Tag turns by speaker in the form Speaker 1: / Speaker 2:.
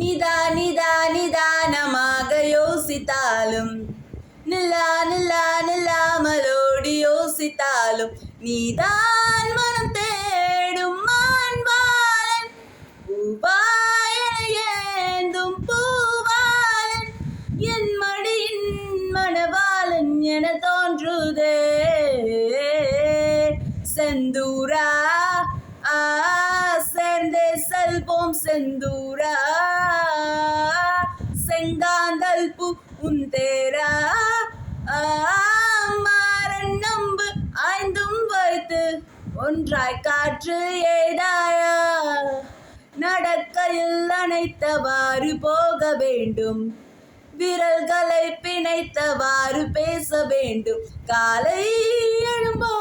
Speaker 1: நிதா நிதா நிதானமாக யோசித்தாலும் நில்லா நில்லா நில்லாமலோடி யோசித்தாலும் நீதான் மனம் தேடும் மான்பாலன். பூவாயன ஏந்தும் பூவாலன் என் மடியின் மணவாளன் என தோன்றுதே. செந்தூரா செல்வோம் செந்தூரா. செங்காந்தல் பூ உன் தேரா. மாறன் நம்பு ஐந்தும் வைத்து ஒன்றாய் காற்று ஏதாயா. நடக்கையில் அணைத்தவாறு போக வேண்டும். விரல்களை பிணைத்தவாறு பேச வேண்டும். காலை எழும்போ